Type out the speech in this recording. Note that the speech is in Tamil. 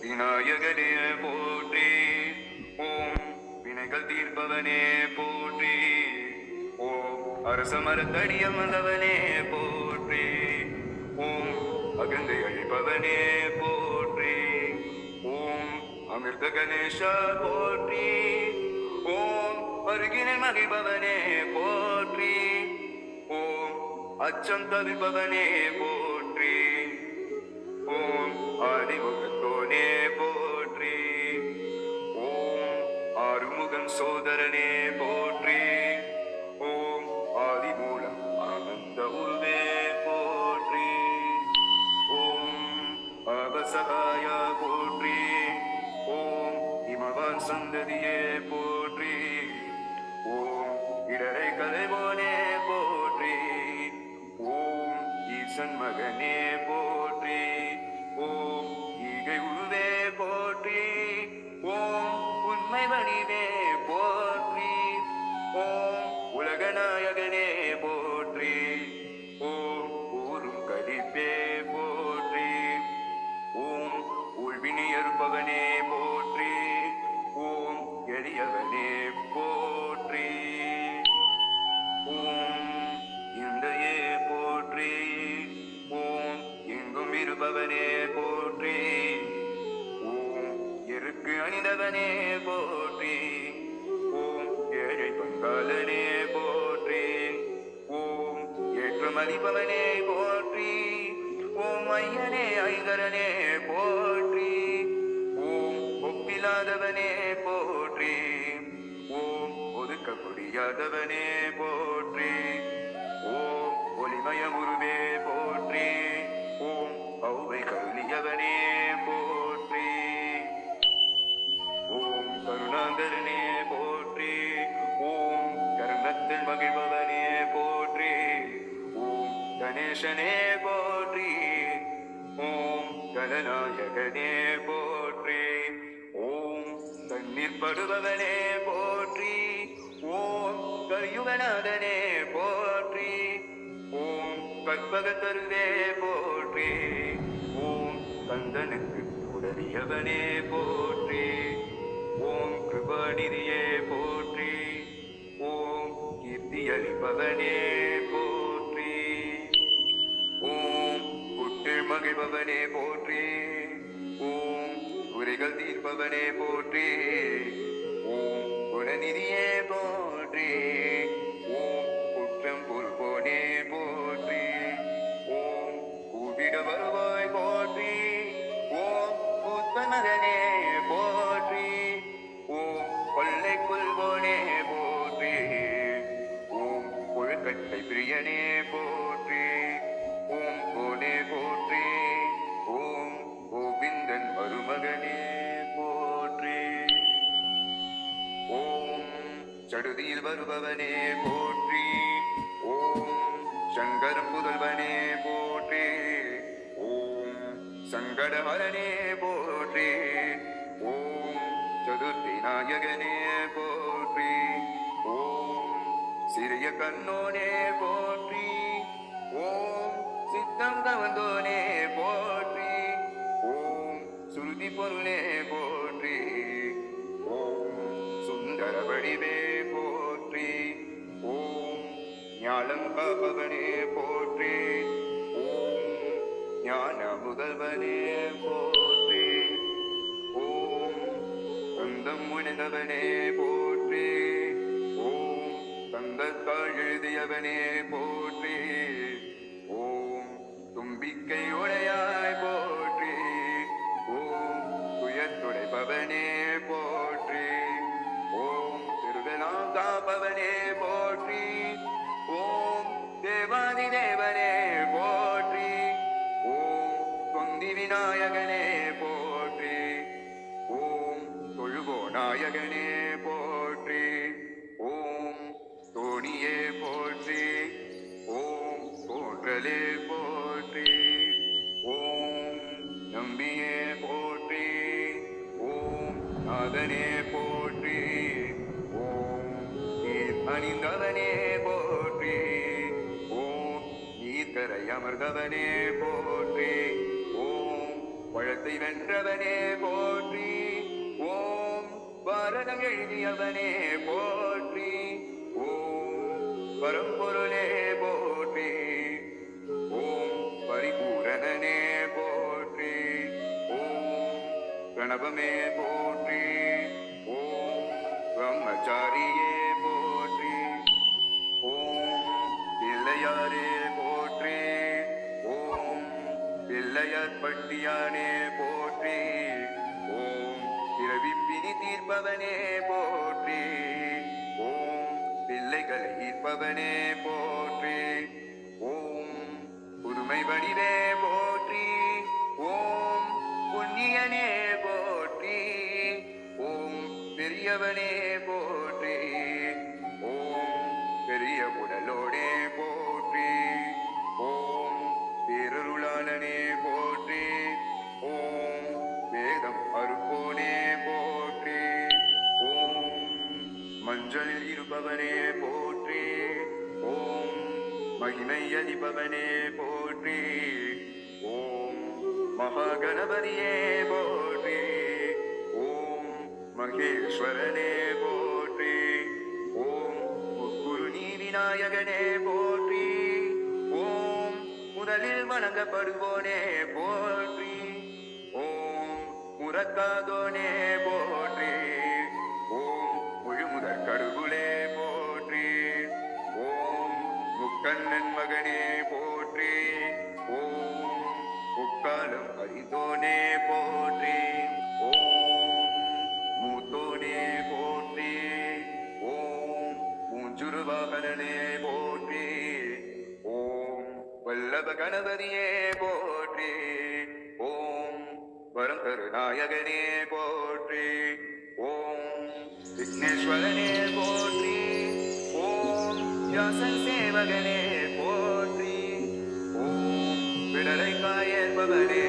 விநாயகனே போற்றி. ஓம் வினைகள் தீர்ப்பவனே போற்றி. ஓம் அரசமரத்தடியமர்ந்தவனே போற்றி. ஓம் அகந்தை அழிப்பவனே போற்றி. ஓம் அமிர்த கணேஷா போற்றி. ஓம் அருகினில் மகிழ்பவனே போற்றி. ஓம் அச்சம் தவிப்பவனே போற்றி. ஓம் அறிமுகத்தோனே போற்றி. ஓம் அருமுகன் சோதரனே போற்றி. ஓம் ஆதிமூலம் ஆனந்த உருவே போற்றி. ஓம் அவசகாய போற்றி. ஓம் இமவான் சந்ததியே மதிப்பவனே போற்றி. ஓம் ஐயனே ஐங்கரனே போற்றி. ஓம் ஒப்பில்லாதவனே போற்றி. ஓம் ஒதுக்க முடியாதவனே போற்றி. ஓம் ஒளிமய குருவே போற்றி. ஓம் ஔவை கருளியவனே போற்றி. ஓம் கருணாந்தரனே கணேசனே போற்றி. ஓம் கணநாயகனே போற்றி. ஓம் தண்ணீர் படுபவனே போற்றி. ஓம் கரியுகநாதனே போற்றி. ஓம் கற்பகத்தருவே போற்றி. ஓம் கந்தனுக்கு உதவியவனே போற்றி. ஓம் கிருபாநிதியே போற்றி. ஓம் கீர்த்தி அளிப்பவனே மகிழ்பவனே போற்றி. ஓம் குறைகள் தீர்ப்பவனே போற்றி. ஓம் குணநிதியே போற்றி. சடுதியில் வருபவனே போற்றி. ஓம் சங்கரம் புதல்வனே போற்றி. ஓம் சங்கடஹரனே போற்றி. ஓம் சதுர்த்தி நாயகனே போற்றி. ஓம் சிறிய கண்ணோனே போற்றி. ஞானம் காப்பவனே போற்றி. ஓம் ஞான முதல்வனே போற்றி. ஓம் சொந்தம் முனைந்தவனே போற்றி. ஓம் தந்தத்தால் எழுதியவனே போற்றி. ஓம் தும்பிக்கை உடையாய் போ நாயகனே போற்றி. ஓம் தோணியே போற்றி. ஓம் போற்றலே போற்றி. ஓம் நம்பியே போற்றி. ஓம் நாதனே போற்றி. ஓம் அணிந்தவனே போற்றி. ஓம் நீர்க்கரை அமர்ந்தவனே போற்றி. ஓம் பழத்தை வென்றவனே போற்றி. பாரதம் எழுதியவனே போற்றி. ஓம் பரம்பொருளே போற்றி. ஓம் பரிபூரணனே போற்றி. ஓம் பிரணவமே போற்றி. ஓம் பிரம்மச்சாரியே போற்றி. ஓம் பிள்ளையாரே போற்றி. ஓம் பிள்ளையார் பட்டியானே போற்றி. ஈர்ப்பவனே போற்றி. ஓம் பிள்ளைகளை ஈர்ப்பவனே போற்றி. ஓம் புதுமை வடிவே போற்றி. ஓம் புண்ணியனே போற்றி. ஓம் பெரியவனே போற்றி. ஓம் பெரிய உடலோடே போற்றி. ஓம் பேரருளாளனே அதிபவனே போற்றி. ஓம் மகிமை அதிபவனே போற்றி. ஓம் மகாகணபதியே போற்றி. ஓம் மகேஸ்வரனே போற்றி. ஓம் முக்குரு நீ விநாயகனே போற்றி. ஓம் முதலில் வணங்கப்படுவோனே போற்றி. ஓம் முறக்காதோனே போற்றி. ஓம் முழுமுதற் கடவுளே கண்ணன் மகனே போற்றி. ஓம் முக்காலம் பரிதோனே போற்றி. ஓம் மூத்தோனே போற்றி. ஓம் மூஞ்சுரு போற்றி. ஓம் வல்லப கணபதியே போற்றி. ஓம் வரம் கருநாயகனே போற்றி. ஓம் விக்னேஸ்வரனே போற்றி. யாசன் சேவகனே போற்றி. ஓம் விடலை காயற்பவனே